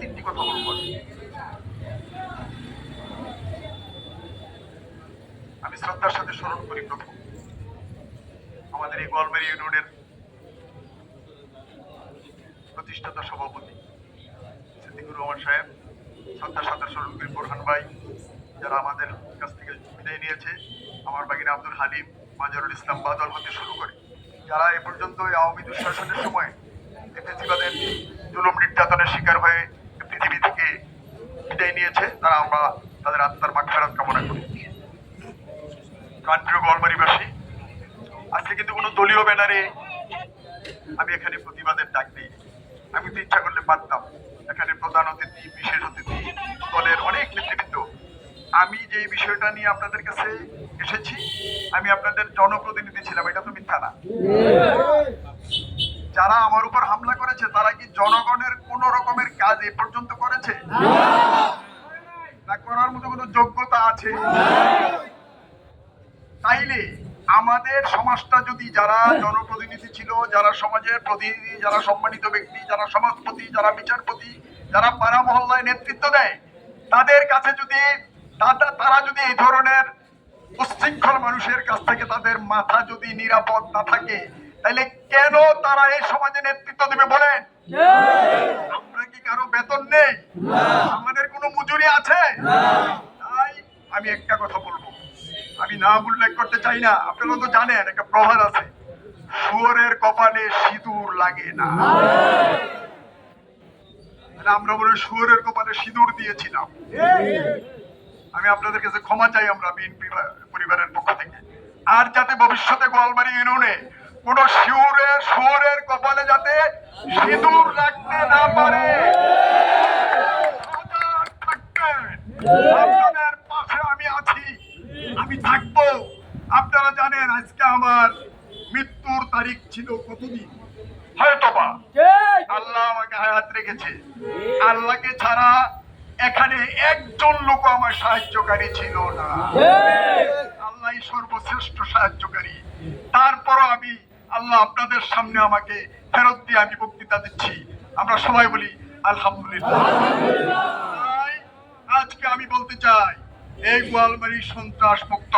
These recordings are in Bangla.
তিনটি কথা বলব আমি। শ্রদ্ধার সাথে স্মরণ করি প্রথম আমাদের এই গোয়ালবাড়ি ইউনিয়নের প্রতিষ্ঠাতা সভাপতি সিদ্দিকুর রহমান সাহেব, শ্রদ্ধার সাথে স্মরণ করি বোরহান ভাই, যারা আমাদের কাছ থেকে বিদায় নিয়েছে। আমার বাগিনা আব্দুল হালিম, মাজারুল ইসলাম বাদল হতে শুরু করে। যারা এ পর্যন্ত আওয়ামী দুঃশাসনের সময় ফেসিবাদের জুলুম নির্যাতনের শিকার হয়ে বিদায় নিয়েছে। তারা আমরা তাদের আত্মার মাঠ কামনা করি। কান্ট্রি গলমারিবাসী আজকে কিন্তু কোনো দলীয় ব্যানারে আমি এখানে প্রতিবাদের ডাক দিই আমি তো ইচ্ছা করলে পারতাম। এখানে প্রধান অতিথি, বিশেষ অতিথি, দলের অনেক নেতৃবৃন্দ। আমি যে বিষয়টা নিয়ে আপনাদের কাছে এসেছি, আমি আপনাদের জনপ্রতিনিধি ছিলাম। এটা তো মিথ্যা না। যারা আমার উপর হামলা করেছে, তারা কি জনগণের কোন রকমের কাজ এ পর্যন্ত করেছে? না করার মতো কোনো যোগ্যতা আছে? তাইলে আমাদের সমাজটা যদি যারা জনপ্রতিনিধি ছিল, যারা সমাজের প্রতিনিধি, যারা সম্মানিত ব্যক্তি, যারা সমাজপতি, যারা বিচারপতি, যারা পাড়া মহল্লায় নেতৃত্ব দেয়, তাদের কাছে যদি তারা যদি এই ধরনের উচ্ছৃঙ্খল মানুষের কাছ থেকে তাদের মাথা যদি নিরাপদ না থাকে তাহলে কেন তারা এই সমাজে নেতৃত্ব দেবে বলেন? আমরা কি কারও বেতন নেই? আমাদের কোনো মজুরি আছে? তাই আমি একটা কথা বলব। আমি নাম উল্লেখ করতে চাই না। আপনারা তো জানেন একটা আছে। শুয়োরের কপালে সিঁদুর লাগে না। আমরা বলে শুয়োরের কপালে সিঁদুর দিয়েছিলাম। আমি আপনাদের কাছে ক্ষমা চাই আমরা বিএনপি পরিবারের পক্ষ থেকে। আর যাতে ভবিষ্যতে গোয়ালবাড়ি ইউনিয়নে কোন শিউরের শুয়োরের সিঁদুর লাগতে না পারে। আপনাদের পাশে আমি আছি। আমি থাকব। আপনারা জানেন আজকে আমার মৃত্যুর তারিখ ছিল কতদিন? হয়তোবা। আল্লাহ আমাকে হায়াত রেখেছে। আল্লাহকে ছাড়া এখানে একজন লোক আমার সাহায্যকারী ছিল না। আল্লাহ সর্বশ্রেষ্ঠ সাহায্যকারী। তারপরও আমি আল্লাহ আপনাদের সামনে আমাকে ফেরত দিয়ে আমি বক্তৃতা দিচ্ছি। আমরা সবাই বলি, আলহামদুলিল্লাহ। আজকে আমি বলতে চাই, এই গোয়ালমারি সন্ত্রাস মুক্ত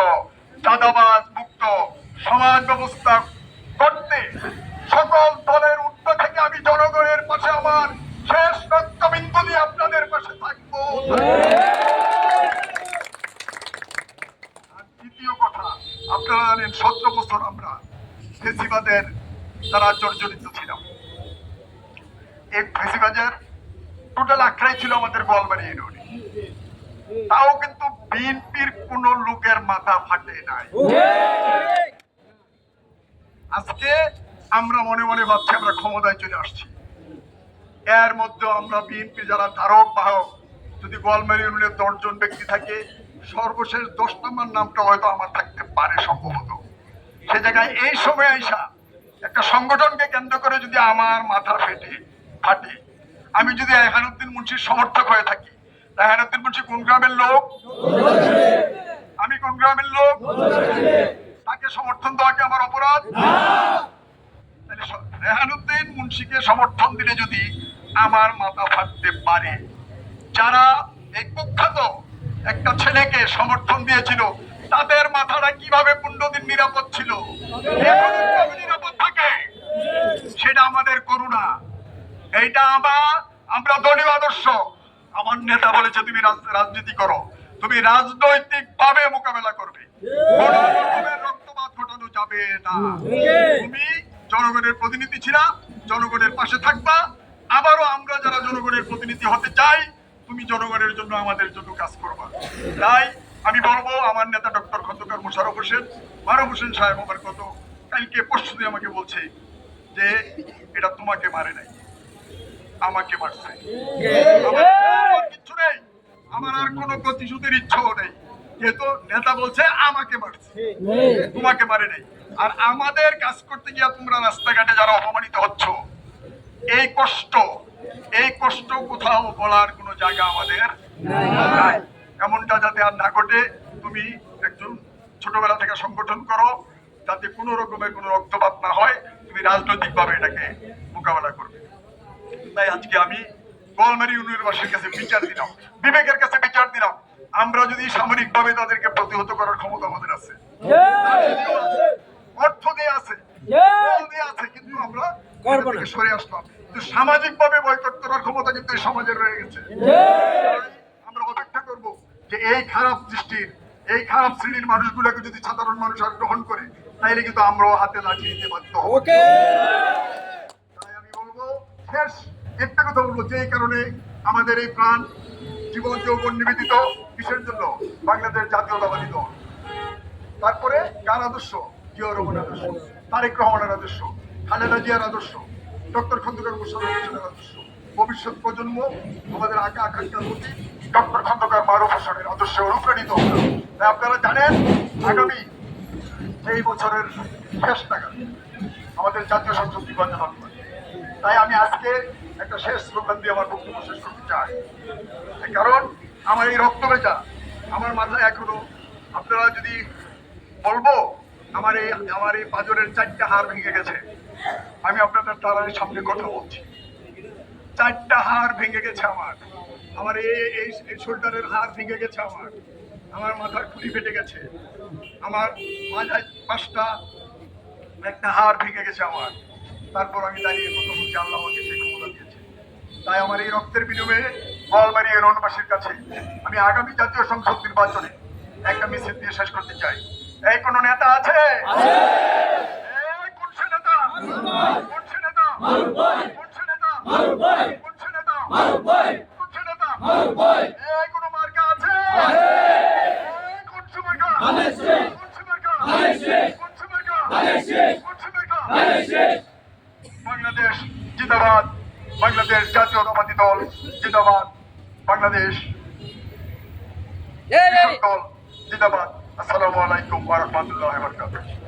চাঁদাবাজ মুক্ত সমাজ ব্যবস্থা করতে সকল দলের উর্ধ থেকে আমি জনগণের পাশে আমার শেষ রক্তবিন্দু দিয়ে আপনাদের পাশে থাকব। দ্বিতীয় কথা, আপনারা জানেন, সতেরো বছর আমরা ফেসিবাদের দ্বারা জর্জরিত ছিলাম এই ফেসিবাজের টোটাল আখড়াই ছিল আমাদের গোয়ালবাড়ি ইউনিয়নে। তাও কিন্তু বিএনপির কোন লোকের মাথা ফাটে নাই। আজকে আমরা মনে মনে ভাবছি, আমরা ক্ষমতায় চলে আসছি। এর মধ্যে আমরা বিএনপি যারা ধারক, বাহক, যদি গোয়ালমারি ইউনিয়নের দশজন ব্যক্তি থাকে, সর্বশেষ দশ নম্বর নামটা হয়তো আমার থাকতে পারে সম্ভবত। সে জায়গায় এই সময় আইসা একটা সংগঠনকে কেন্দ্র করে যদি আমার মাথা ফেটে, ফাটে, আমি যদি রেহানুদ্দিন মুন্সির সমর্থক হয়ে থাকি রেহানুদ্দিন মুন্সি কোন গ্রামের লোক? আমি কোন গ্রামের লোক? তাকে সমর্থন দেওয়া কি আমার অপরাধ? রেহানুদ্দিন মুন্সিকে সমর্থন দিলে যদি আমার মাথা ফাটতে পারে। যারা এই কুখ্যাত একটা ছেলেকে সমর্থন দিয়েছিল তাদের মাথাটা কীভাবে পনেরো নিরাপদ ছিল? নিরাপদ থাকে। সেটা আমাদের করুণা। এইটা আমার, আমরা দলীয় আদর্শ। আমার নেতা বলেছে, তুমি রাজ- রাজনীতি করো। তুমি রাজনৈতিক ভাবে মোকাবেলা করবে। রক্তপাত ঘটানো যাবে না। তুমি জনগণের প্রতিনিধি ছিলা, জনগণের পাশে থাকবা। আবারও আমরা যারা জনগণের প্রতিনিধি হতে চাই, তুমি জনগণের জন্য আমাদের জন্য কাজ করবা। তাই আমি বলব, আমার নেতা ডক্টর খন্দকার মোশারফ হোসেন মারুফ হোসেন সাহেব আমার কত, কালকে পরশু আমাকে বলছে যে, এটা তোমাকে মারে নাই, আমাকে মারছে নেই, আমার আর কোনো প্রতিশোধের ইচ্ছাও নেই, যেহেতু নেতা বলছে আমাকে মারছে, তোমাকে মারে নাই। আর আমাদের কাজ করতে গিয়ে তোমরা রাস্তাঘাটে যারা অপমানিত হচ্ছ, এই কষ্ট এই কষ্ট কোথাও বলার কোনো জায়গা আমাদের নাই। এমনটা যাতে আর না ঘটে তুমি একজন ছোটবেলা থেকে সংগঠন করো যাতে কোনো রকমের কোনো রক্তপাত না হয় তুমি রাজনৈতিকভাবে এটাকে মোকাবেলা করবে। তাই আজকে আমি গোয়ালমারি ইউনিয়নবাসীর কাছে বিচার দিলাম বিবেকের কাছে বিচার দিলাম আমরা যদি সামরিকভাবে তাদেরকে প্রতিহত করার ক্ষমতা আমাদের আছে। অর্থ দিয়ে আছে আছে কিন্তু আমরা সরে আসলাম। কিন্তু সামাজিক ভাবে বয়কট করার ক্ষমতা কিন্তু এই সমাজের রয়ে গেছে। যে এই খারাপ দৃষ্টির এই খারাপ শ্রেণির মানুষগুলোকে যদি সাধারণ মানুষ আর গ্রহণ করে তাইলে কিন্তু আমরাও হাতে লাঠি নিতে বাধ্য হব। তাই আমি বলব শেষ একটা কথা বলব যে কারণে আমাদের এই প্রাণ জীবন যৌবন নিবেদিত কিসের জন্য? বাংলাদেশ জাতীয়তাবাদী দল। তারপরে কার আদর্শ? জিয়া রহমানের আদর্শ। তারেক রহমানের আদর্শ। খালেদা জিয়ার আদর্শ। ডক্টর খন্দকার মুশারফ আদর্শ। ভবিষ্যৎ প্রজন্ম আমাদের আঁকা আকাঙ্ক্ষার প্রতি ডক্টর খন্দকার মারুফ হোসেনের আদর্শে অনুপ্রাণিত তাই আপনারা জানেন, আগামী এই বছরের শেষ নাগাদ আমাদের জাতীয় সংসদ নির্বাচন হবে। তাই আমি আজকে একটা শেষ স্লোগান দিয়ে আমার বক্তব্য শেষ করতে চাই। কারণ, আমার এই রক্ত বেচা আমার মাথায় এখনও, আপনারা যদি বলব, আমার এই আমার এই পাজরের চারটা হাড় ভেঙে গেছে। আমি আপনাদের তারার সামনে কথা বলছি। চারটা হাড় ভেঙে গেছে আমার। আমার এই এই শোল্ডারের হাড় ভেঙে গেছে আমার। আমার মাথার খুলি ফেটে গেছে। আমার মাথায় পাঁচটা, একটা হাড় ভেঙে গেছে আমার। তারপর আমি দাঁড়িয়ে কথা বলছি আল্লাহ আমাকে সেই ক্ষমতা দিয়েছে। তাই আমার এই রক্তের বিনিময়ে গোয়ালবাড়ি ইউনিয়নবাসীর কাছে আমি আগামী জাতীয় সংসদ নির্বাচনে একটা মিছিল দিয়ে শেষ করতে চাই। এই কোন নেতা আছে? কোন সে নেতা? কোন সে নেতা? কোন সে নেতা কোন সে নেতা কোন সে নেতা এই কোন মার্কা আছে এই কোন সে মার্কা কোন সে মার্কা কোন সে মার্কা কোন সে মার্কা বাংলাদেশ জিন্দাবাদ বাংলাদেশ জাতীয়তাবাদী দল জিন্দাবাদ বাংলাদেশ দল জিন্দাবাদ। আসসালামু আলাইকুম ওয়া রাহমাতুল্লাহি ওয়া বারাকাতুহু।